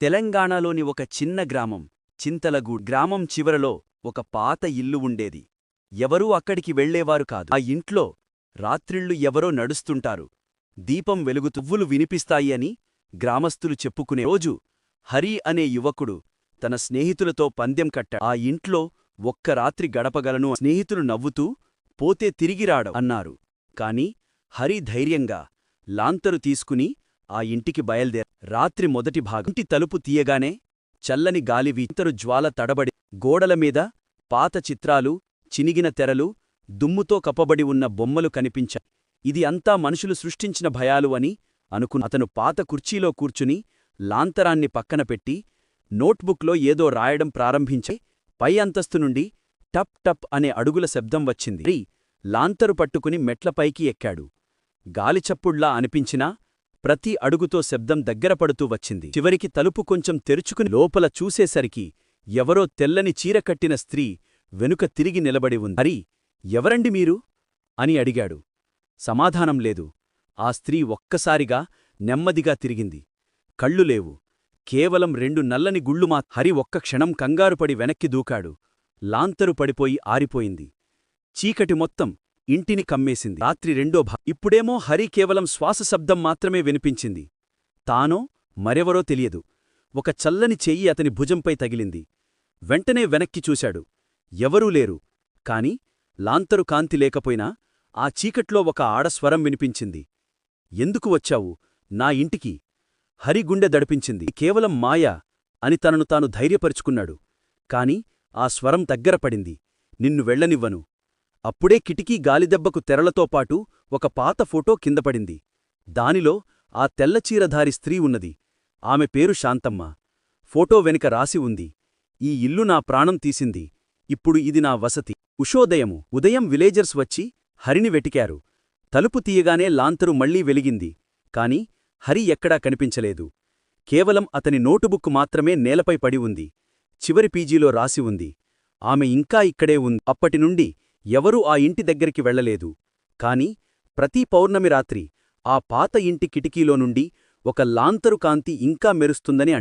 తెలంగాణలోని ఒక చిన్న గ్రామం చింతలగూడ్ గ్రామం చివరలో ఒక పాత ఇల్లు ఉండేది. ఎవరూ అక్కడికి వెళ్ళేవారు కాదు. ఆ ఇంట్లో రాత్రిళ్ళు ఎవరో నడుస్తుంటారు. దీపం వెలుగు తువ్వులు వినిపిస్తాయి అని గ్రామస్తులు చెప్పుకునే రోజు హరి అనే యువకుడు తన స్నేహితులతో పందెం కట్ట ఆ ఇంట్లో ఒక్క రాత్రి గడపగలను స్నేహితులు నవ్వుతూ పోతే తిరిగిరాడు అన్నారు. కాని హరి ధైర్యంగా లాంతరు తీసుకుని ఆ ఇంటికి బయల్దేర రాత్రి మొదటి భాగం ఇంటి తలుపు తీయగానే చల్లని గాలి వీతరు జ్వాల తడబడి గోడలమీద పాత చిత్రాలు చినిగిన తెరలు దుమ్ముతో కప్పబడి ఉన్న బొమ్మలు కనిపించ. ఇది అంతా మనుషులు సృష్టించిన భయాలు అని అనుకున్న అతను పాత కుర్చీలో కూర్చుని లాంతరాన్ని పక్కన పెట్టి నోట్బుక్లో ఏదో రాయడం ప్రారంభించి పై అంతస్తు నుండి టప్ టప్ అనే అడుగుల శబ్దం వచ్చింది. లాంతరు పట్టుకుని మెట్లపైకి ఎక్కాడు. గాలిచప్పుడ్లా అనిపించినా ప్రతి అడుగుతో శబ్దం దగ్గరపడుతూ వచ్చింది. చివరికి తలుపు కొంచెం తెరుచుకుని లోపల చూసేసరికి ఎవరో తెల్లని చీరకట్టిన స్త్రీ వెనుక తిరిగి నిలబడి ఉంది. హరి ఎవరండి మీరు అని అడిగాడు. సమాధానం లేదు. ఆ స్త్రీ ఒక్కసారిగా నెమ్మదిగా తిరిగింది. కళ్ళు లేవు. కేవలం రెండు నల్లని గుళ్ళు మా హరి ఒక్క క్షణం కంగారుపడి వెనక్కి దూకాడు. లాంతరు పడిపోయి ఆరిపోయింది. చీకటి మొత్తం ఇంటిని కమ్మేసింది. రాత్రి రెండో భా ఇప్పుడేమో హరి కేవలం శ్వాస శబ్దం మాత్రమే వినిపించింది. తానో మరెవరో తెలియదు. ఒక చల్లని చెయ్యి అతని భుజంపై తగిలింది. వెంటనే వెనక్కి చూశాడు. ఎవరూ లేరు. కాని లాంతరు కాంతి లేకపోయినా ఆ చీకట్లో ఒక ఆడస్వరం వినిపించింది. ఎందుకు వచ్చావు? నా ఇంటికి. హరి గుండె దడిపించింది. కేవలం మాయా? అని తనను తాను ధైర్యపరుచుకున్నాడు. కాని ఆ స్వరం దగ్గరపడింది నిన్ను వెళ్ళనివ్వను. అప్పుడే కిటికీ గాలిదెబ్బకు తెరలతోపాటు ఒక పాత ఫోటో కిందపడింది దానిలో ఆ తెల్లచీరధారి స్త్రీ ఉన్నది. ఆమె పేరు శాంతమ్మ. ఫోటో వెనుక రాసి ఉంది. ఈ ఇల్లు నా ప్రాణం తీసింది. ఇప్పుడు ఇది నా వసతి. ఉషోదయము. ఉదయం విలేజర్స్ వచ్చి హరిని వెటికారు తలుపు తీయగానే లాంతరు మళ్ళీ వెలిగింది. కాని హరి ఎక్కడా కనిపించలేదు. కేవలం అతని నోటుబుక్ మాత్రమే నేలపై పడి ఉంది. చివరి పీజీలో రాసి ఉంది. ఆమె ఇంకా ఇక్కడే ఉంది. అప్పటినుండి ఎవరూ ఆ ఇంటి దగ్గరికి వెళ్ళలేదు కాని ప్రతి పౌర్ణమి రాత్రి ఆ పాత ఇంటి కిటికీలో నుండి ఒక లాంతరు కాంతి ఇంకా మెరుస్తుందని